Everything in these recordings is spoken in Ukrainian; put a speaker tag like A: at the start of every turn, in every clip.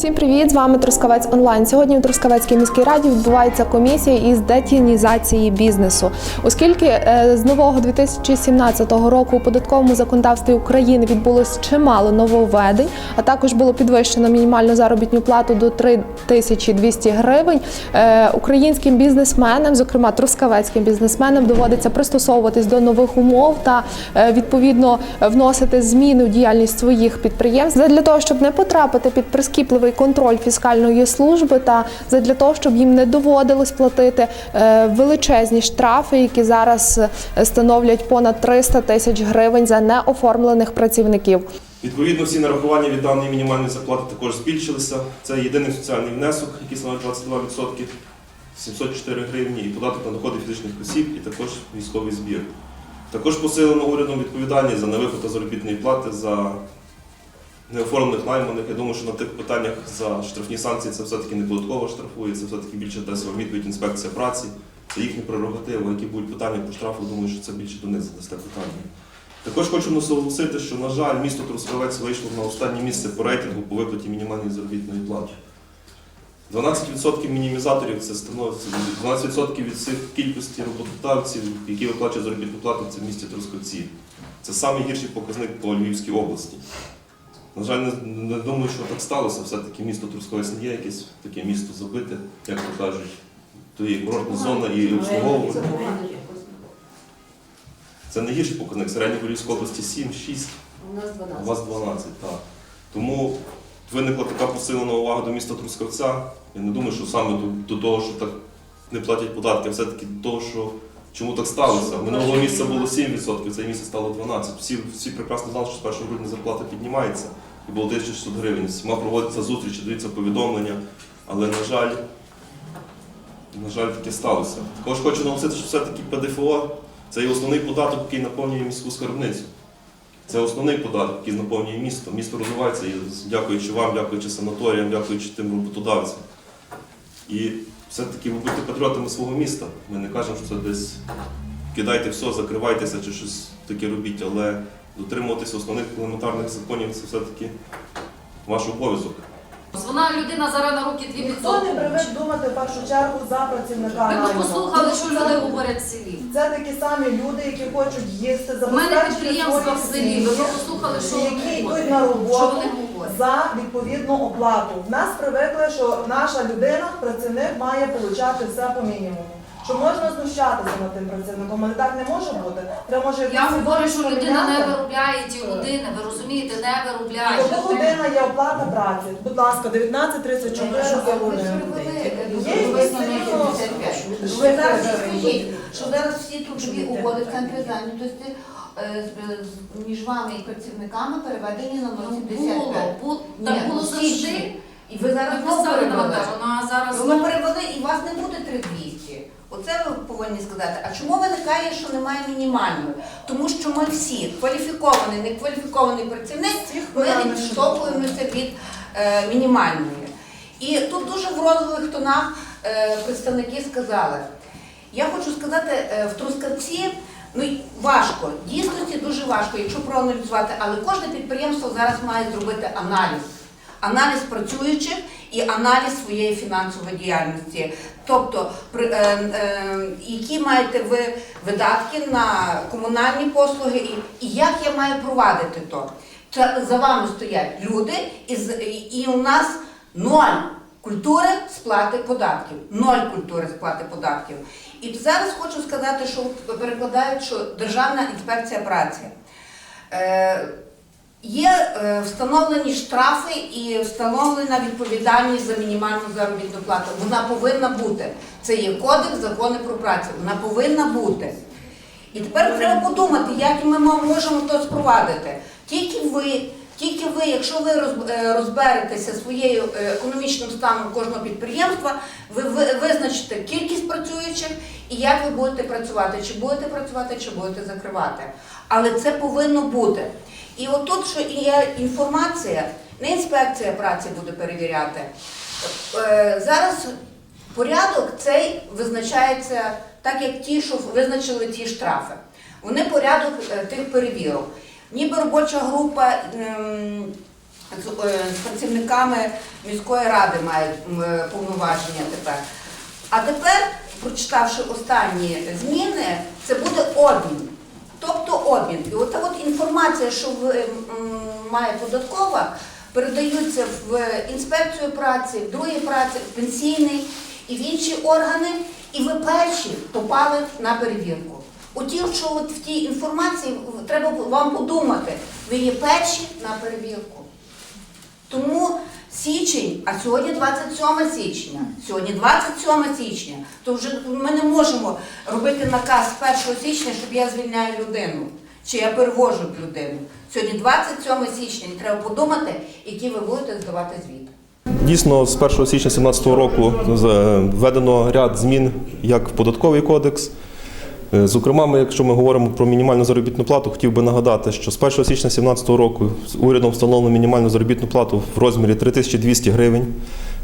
A: Всім привіт! З вами Трускавець Онлайн. Сьогодні у Трускавецькій міській раді відбувається комісія із детінізації бізнесу, оскільки е, з нового 2017 року у податковому законодавстві України відбулось чимало нововведень, а також було підвищено мінімальну заробітну плату до 3200 гривень. е, Українським бізнесменам, зокрема трускавецьким бізнесменам, доводиться пристосовуватись до нових умов та е, відповідно вносити зміни в діяльність своїх підприємств для того, щоб не потрапити під прискіпливий контроль фіскальної служби та для того, щоб їм не доводилось платити е, величезні штрафи, які зараз е, становлять понад 300 тисяч гривень за неоформлених працівників.
B: Відповідно, всі нарахування від даної мінімальної зарплати також збільшилися. Це єдиний соціальний внесок, який становить 22%, 704 гривні, і податок на доходи фізичних осіб, і також військовий збір. Також посилено урядом відповідальність за невиплату заробітної плати за неоформлених найманих. Я думаю, що на тих питаннях за штрафні санкції це все-таки не податково штрафує, це все-таки більше дасть вам відповідь інспекція праці. Це їхні прерогативи, які будуть питання по штрафу, думаю, що це більше до них задасте питання. Також хочу наголосити, що, на жаль, місто Трускавець вийшло на останнє місце по рейтингу по виплаті мінімальної заробітної плати. 12% мінімізаторів це становить 12% від всіх кількості роботодавців, які виплачують заробітну плату це в місті Трускавці. Це найгірший показник по Львівській області. На жаль, не, не думаю, що так сталося. Все-таки місто Трускавець не є якесь таке місто забите, як то кажуть. То є курортна зона і обслуговування. Це найгірший показник. Середній Львівській області 7, 6.
C: У нас
B: У вас 12, так. Тому виникла така посилена увага до міста Трускавця. Я не думаю, що саме до, до того, що так не платять податки, а все-таки до того, що чому так сталося. Минулого місяця було 7%, цей місяць стало 12%. Всі, всі прекрасно знали, що з 1 грудня зарплата піднімається і було 1600 гривень. Всіма проводиться зустрічі, даються повідомлення, але, на жаль, на жаль, таке сталося. Також хочу наголосити, що все-таки ПДФО це є основний податок, який наповнює міську скарбницю. Це основний податок, який наповнює місто. Місто розвивається, і дякуючи вам, дякуючи санаторіям, дякуючи тим роботодавцям. І все-таки ви будьте патріотами свого міста. Ми не кажемо, що це десь кидайте все, закривайтеся чи щось таке робіть, але дотримуватися основних елементарних законів це все-таки ваш обов'язок.
C: Вона людина зараз на руки дві
D: Ніхто не привик думати в першу чергу за працівника.
C: Ви б
D: найманого.
C: послухали, що люди говорять в селі.
D: Це такі самі люди, які хочуть їсти,
C: У мене
D: забезпечити
C: підприємства в
D: свої
C: селі. Ви б послухали, що
D: які
C: вони
D: йдуть на
C: говорять. Що
D: роботу
C: вони говорять.
D: за відповідну оплату. В нас привикли, що наша людина, працівник, має отримати все по мінімуму. Що можна знущатися над тим працівником, але так не може бути. Треба може
C: Я говорю, що
D: поміняти.
C: людина не виробляє ті години, ви розумієте, не виробляє.
D: Тобто година є оплата праці. Будь ласка, 19.34 за годину. Є якісь
E: Ви зараз скажіть, що зараз всі трудові угоди в центрі зайнятості е, з- з- між вами і працівниками переведені на
C: Ну,
E: 075.
C: Було, було,
E: Ні,
C: так було
E: ну,
C: завжди.
E: І ви зараз
C: Ми
E: знову
C: писали на
E: перевели.
C: Наташу, а зараз
E: Ви перевели і у вас не буде 3200. Оце ви повинні сказати. А чому виникає, що немає мінімальної? Тому що ми всі кваліфікований, некваліфікований працівник, ми відштовхуємося від е, мінімальної. І тут дуже в розових тонах е, представники сказали. Я хочу сказати, е, в Трускавці ну, важко, дійсності дуже важко, якщо проаналізувати, але кожне підприємство зараз має зробити аналіз. Аналіз працюючих і аналіз своєї фінансової діяльності. Тобто, е, е, які маєте ви видатки на комунальні послуги, і, як я маю провадити то. Це за вами стоять люди, і, і, у нас ноль культури сплати податків. Ноль культури сплати податків. І зараз хочу сказати, що перекладають, що Державна інспекція праці. Є е, встановлені штрафи і встановлена відповідальність за мінімальну заробітну плату. Вона повинна бути. Це є кодекс, закони про працю. Вона повинна бути. І тепер треба подумати, як ми можемо то спровадити. Тільки ви, тільки ви, якщо ви е, розберетеся своєю е, економічним станом кожного підприємства, ви ви- визначите кількість працюючих і як ви будете працювати, чи будете працювати, чи будете закривати. Але це повинно бути. І отут, що є інформація, не інспекція праці буде перевіряти. Е, Зараз порядок цей визначається так, як ті, що визначили ті штрафи. Вони порядок тих перевірок. Ніби робоча група ем, з, е, з працівниками міської ради мають е, повноваження тепер. А тепер, прочитавши останні зміни, це буде обмін. Тобто обмін. І от та от інформація, що в, м, має податкова, передаються в інспекцію праці, в другій праці, в пенсійний і в інші органи, і ви перші попали на перевірку. У ті, що от в тій інформації треба вам подумати, ви є перші на перевірку. Тому січень, а сьогодні 27 січня, сьогодні 27 січня, то вже ми не можемо робити наказ з 1 січня, щоб я звільняю людину, чи я перевожу людину. Сьогодні 27 січня, і треба подумати, які ви будете здавати звіт.
B: Дійсно, з 1 січня 2017 року введено ряд змін як в податковий кодекс. Е, Зокрема, ми, якщо ми говоримо про мінімальну заробітну плату, хотів би нагадати, що з 1 січня 2017 року урядом встановлено мінімальну заробітну плату в розмірі 3200 гривень.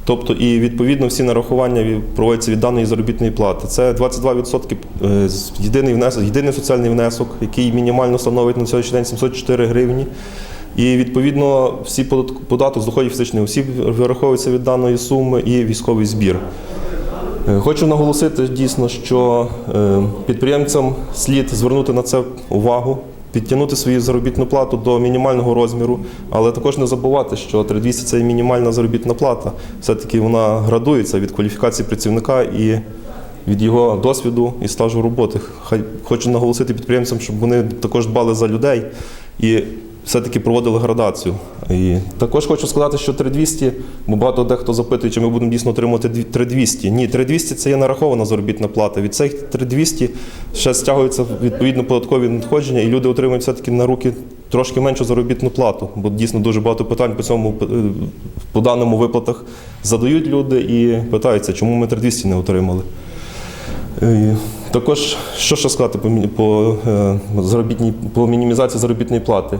B: Тобто, і відповідно всі нарахування проводяться від даної заробітної плати. Це 22% е, єдиний внесок, єдиний соціальний внесок, який мінімально становить на сьогоднішній день 704 гривні. І відповідно всі податок з доходів фізичних осіб вираховується від даної суми і військовий збір. Е, Хочу наголосити дійсно, що е, підприємцям слід звернути на це увагу, підтягнути свою заробітну плату до мінімального розміру, але також не забувати, що 3200 – це мінімальна заробітна плата. Все-таки вона градується від кваліфікації працівника і від його досвіду і стажу роботи. Хочу наголосити підприємцям, щоб вони також дбали за людей і все-таки проводили градацію. І також хочу сказати, що 3200, бо багато дехто запитує, чи ми будемо дійсно отримувати дві- 3200. Ні, 3200 – це є нарахована заробітна плата. Від цих 3200 ще стягуються відповідно податкові надходження, і люди отримують все-таки на руки трошки меншу заробітну плату, бо дійсно дуже багато питань по цьому е, по даному виплатах задають люди і питаються, чому ми 3200 не отримали. Е, Також що ще сказати по, по, е, заробітній, по мінімізації заробітної плати?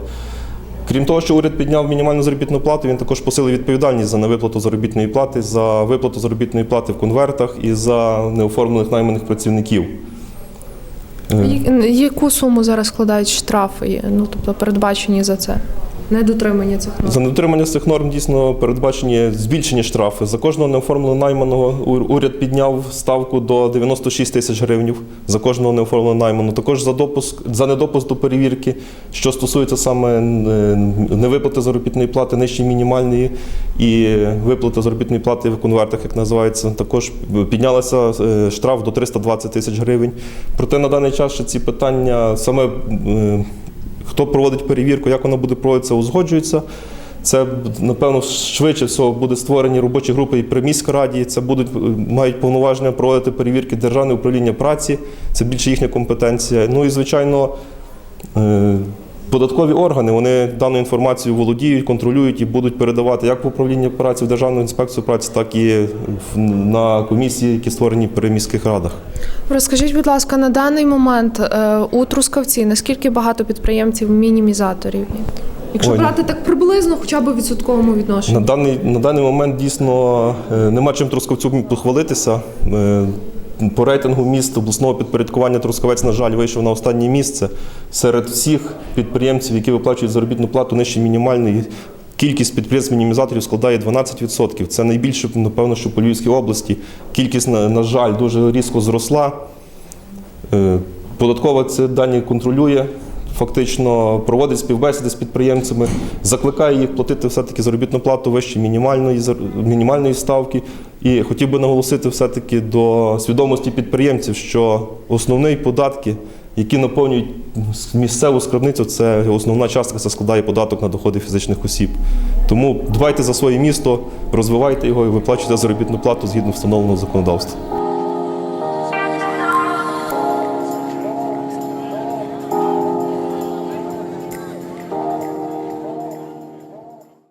B: Крім того, що уряд підняв мінімальну заробітну плату, він також посилив відповідальність за невиплату заробітної плати, за виплату заробітної плати в конвертах і за неоформлених найманих працівників. Е,
A: Яку суму зараз складають штрафи, ну тобто передбачені за це? Недотримання цих норм?
B: За недотримання цих норм дійсно передбачені збільшені штрафи. За кожного неоформленого найманого уряд підняв ставку до 96 тисяч гривень за кожного неоформленого найманого. Також за допуск за недопуск до перевірки, що стосується саме невиплати заробітної плати нижче мінімальної і виплати заробітної плати в конвертах, як називається, також піднялася е, штраф до 320 тисяч гривень. Проте на даний час ще ці питання саме. Е, Хто проводить перевірку, як вона буде проводитися, узгоджується. Це напевно швидше всього буде створені робочі групи і при міській раді. Це будуть е, мають повноваження проводити перевірки державне управління праці. Це більше їхня компетенція. Ну і звичайно. Е, Податкові органи вони даною інформацією володіють, контролюють і будуть передавати як в управління праці, в Державну інспекцію праці, так і на комісії, які створені при міських радах.
A: Розкажіть, будь ласка, на даний момент е, у Трускавці наскільки багато підприємців мінімізаторів? Якщо
B: Ой.
A: брати так приблизно, хоча б у відсотковому
B: На даний, на даний момент дійсно е, нема чим Трускавцю похвалитися. По рейтингу міст обласного підпорядкування Трускавець, на жаль, вийшов на останнє місце. Серед всіх підприємців, які виплачують заробітну плату нижче мінімальної, кількість підприємств-мінімізаторів складає 12%. Це найбільше, напевно, що по Львівській області. Кількість, на, на жаль, дуже різко зросла. Е, Податкова це дані контролює, фактично проводить співбесіди з підприємцями, закликає їх платити все-таки заробітну плату вище мінімальної, мінімальної ставки. І хотів би наголосити все-таки до свідомості підприємців, що основні податки, які наповнюють місцеву скарбницю, це основна частка це складає податок на доходи фізичних осіб. Тому дбайте за своє місто, розвивайте його і виплачуйте заробітну плату згідно встановленого законодавства.